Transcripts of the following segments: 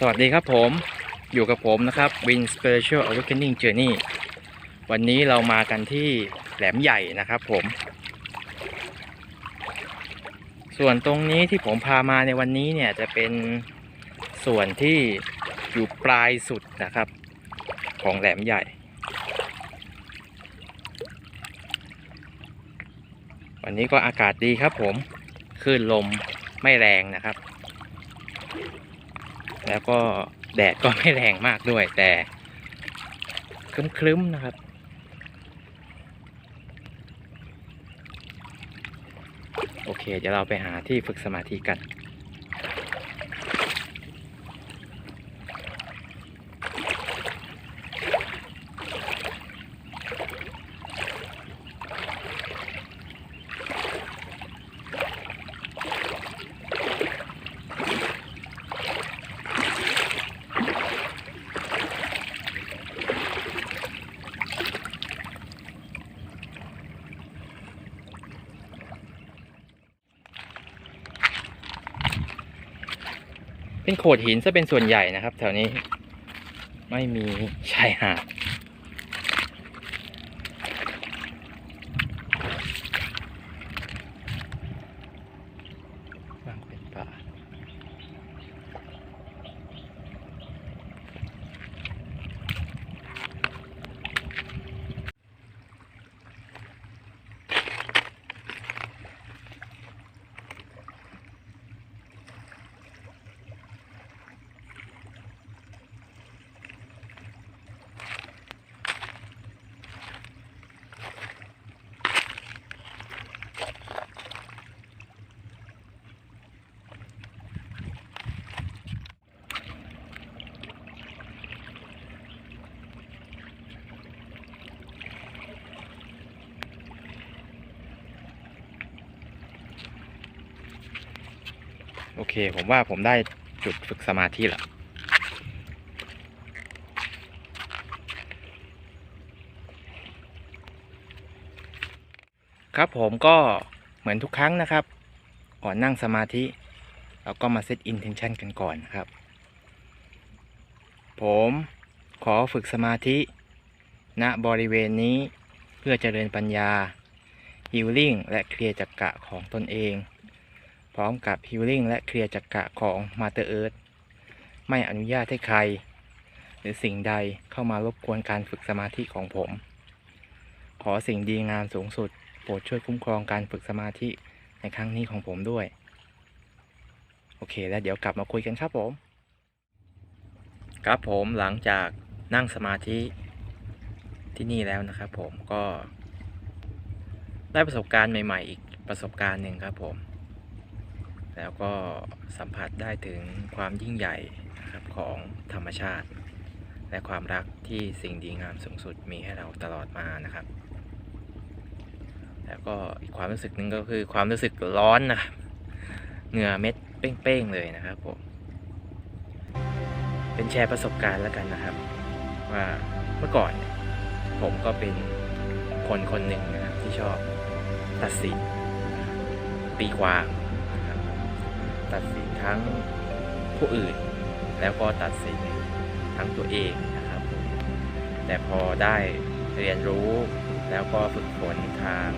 สวัสดีครับผมอยู่กับผมนะครับ Win Spiritual Awakening Journey วันนี้เรามากันที่แหลมใหญ่นะครับผม ส่วนตรงนี้ที่ผมพามาในวันนี้เนี่ยจะเป็นส่วนที่อยู่ปลายสุดนะครับ ของแหลมใหญ่ วันนี้ก็อากาศดีครับผมคลื่นลมไม่แรงนะครับ แล้วก็แดดก็ไม่แรงมากด้วย แต่ครึ้มๆนะครับ โอเค เดี๋ยวเราไปหาที่ฝึกสมาธิกัน เป็นโขดหินซะเป็นส่วนใหญ่นะครับ แถวนี้ไม่มีชายหาด โอเค ผมว่าผมได้จุดฝึกสมาธิแล้วครับผมก็เหมือนทุกครั้งนะครับ ก่อนนั่งสมาธิ เราก็มาเซต intention กันก่อนนะครับ ผมขอฝึกสมาธิ ณบริเวณนี้เพื่อเจริญปัญญา healing และเคลียร์จักระของตนเอง พร้อมกับ healing และเคลียร์จักระของ Mother Earth ไม่อนุญาตให้ใคร หรือสิ่งใดเข้ามารบกวนการฝึกสมาธิของผม ขอสิ่งดีงามสูงสุด โปรดช่วยคุ้มครองการฝึกสมาธิในครั้งนี้ของผมด้วย โอเค แล้วเดี๋ยวกลับมาคุยกันครับผม ครับผมหลังจากนั่งสมาธิที่นี่แล้วนะครับผมก็ได้ประสบการณ์ใหม่ ๆ อีกประสบการณ์หนึ่งครับผม แล้วก็สัมผัสได้ถึงความยิ่งใหญ่นะครับของธรรมชาติ และความรักที่สิ่งดีงามสูงสุดมีให้เราตลอดมานะครับ แล้วก็อีกความรู้สึกหนึ่งก็คือความรู้สึกร้อนนะครับเหงื่อเม็ดเป้งๆเลยนะครับผมเป็นแชร์ประสบการณ์แล้วกันนะครับ ว่าเมื่อก่อนผมก็เป็นคนคนหนึ่งนะครับที่ชอบตัดสินตีความ ตัดสินทั้งผู้อื่น แล้วก็ตัดสินทั้งตัวเองนะครับ แต่พอได้เรียนรู้แล้วก็ฝึกฝนทาง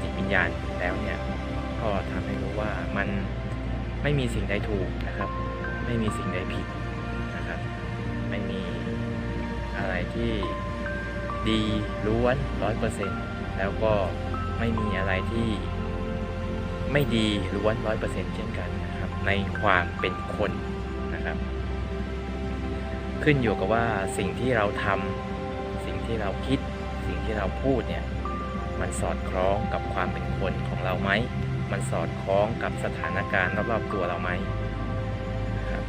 จิตวิญญาณแล้วเนี่ยก็ทำให้รู้ว่ามันไม่มีสิ่งใดถูกนะครับ ไม่มีสิ่งใดผิดนะครับ ไม่มีอะไรที่ดีล้วนร้อยเปอร์เซ็นต์แล้วก็ไม่มีอะไรที่ ไม่ดีล้วนร้อยเปอร์เซ็นต์เช่นกันนะครับ ในความเป็นคนนะครับ ขึ้นอยู่กับว่าสิ่งที่เราทำสิ่งที่เราคิด สิ่งที่เราพูดเนี่ยมันสอดคล้องกับความเป็นคนของเราไหม มันสอดคล้องกับสถานการณ์รอบๆตัวเราไหมครับ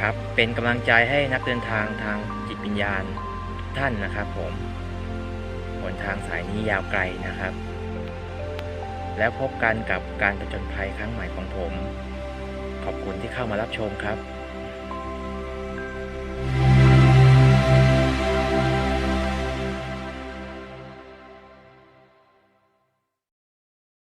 ครับ เป็นกำลังใจให้นักเดินทางทางจิตวิญญาณทุกท่านนะครับผม หนทางสายนี้ยาวไกลนะครับ แล้วพบกันกับการประจญภัยครั้งใหม่ของผม ขอบคุณที่เข้ามารับชมครับ